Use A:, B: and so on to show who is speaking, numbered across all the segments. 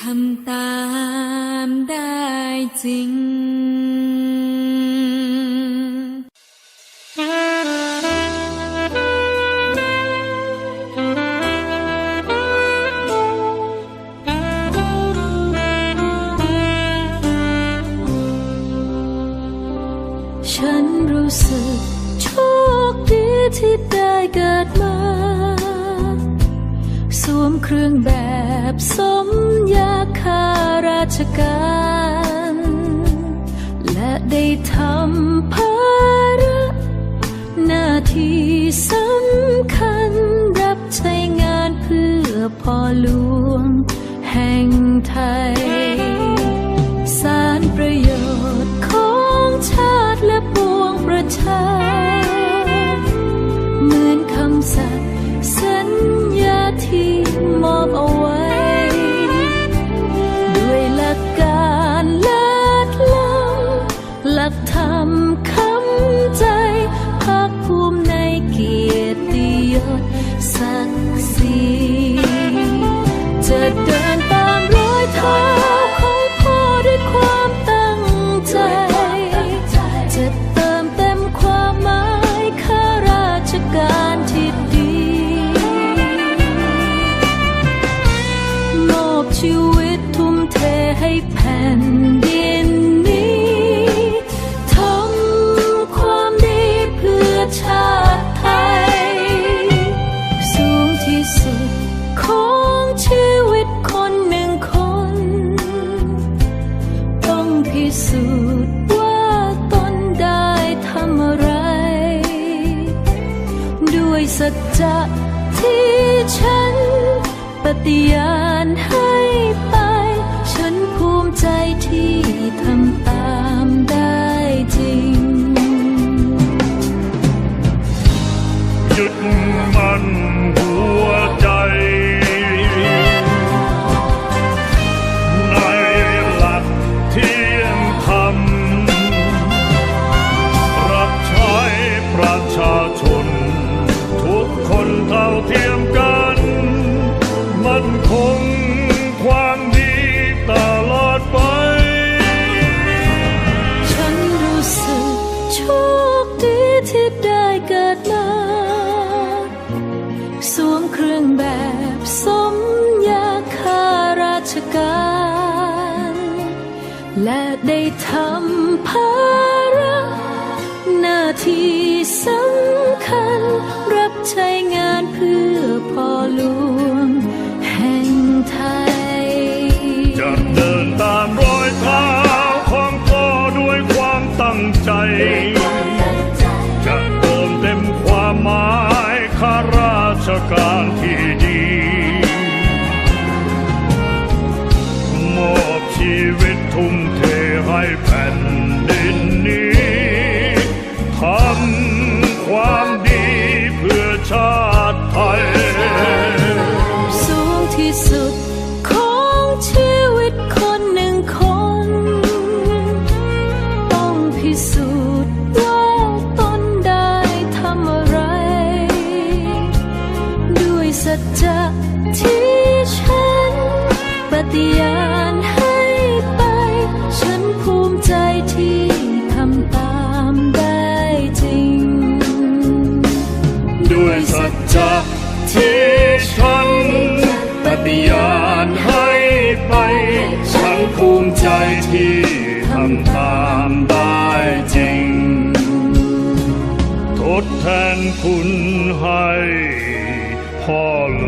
A: ทำตามได้จริง แอบสมยาคาราชการ และได้ทำภาระหน้าที่สำคัญรับใช้งานเพื่อพ่อหลวงแห่งไทย สารประโยชน์ของชาติและปวงประชา เหมือนคำสั่ง การ และได้ทำภาระหน้าที่สำคัญ รับใช้งานเพื่อพ่อหลวง
B: ภูมิใจที่ทำตามได้จริง ทดแทนคุณให้พ่อเล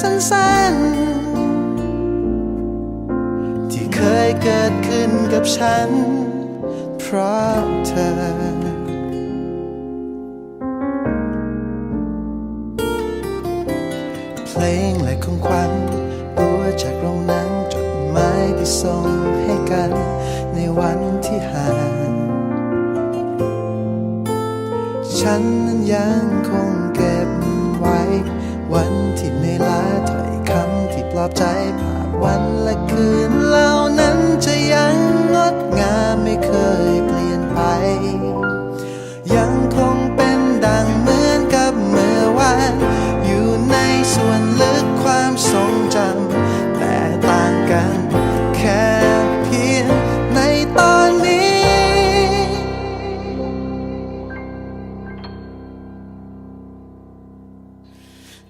C: สั้นๆ ที่เคยเกิดขึ้นกับฉัน เพราะเธอเพลงและของขวัญตัวจากโรงหนังจดหมายที่ส่งให้กันในวันที่ห่างฉันนั้นยังคงเก็บไว้ วันที่เหนื่อยล้าถ้อยคำที่ปลอบใจผ่านวันและคืน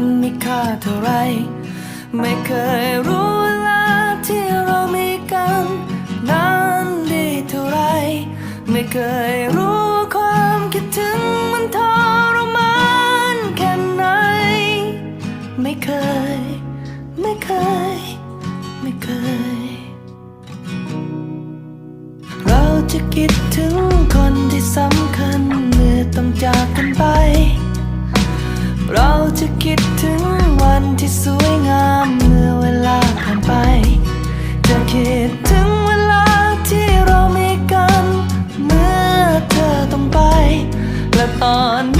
D: มันมีค่าเท่าไร ไม่เคยรู้เวลาที่เรามีกันนั้นดีเท่าไร ไม่เคยรู้ว่าความคิดถึงมันทรมานแค่ไหน ไม่เคย ไม่เคย ไม่เคย เราจะคิดถึงคนที่สำ คิดถึงวันที่สวยงามเมื่อเวลาผ่านไป จะคิดถึงเวลาที่เรามีกัน เมื่อเธอต้องไป และตอนนี้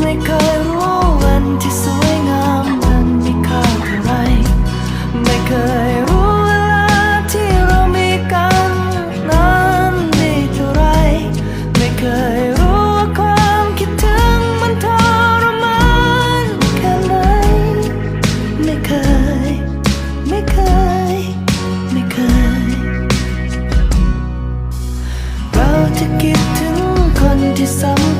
D: ไม่เคยรู้วันที่สวยงามนั้นมีค่าเท่าไร ไม่เคยรู้เวลาที่เรามีกันนั้นดีเท่าไร ไม่เคยรู้ว่าความคิดถึงมันทรมานแค่ไหน ไม่เคย ไม่เคย ไม่เคย เราจะคิดถึงคนที่สำ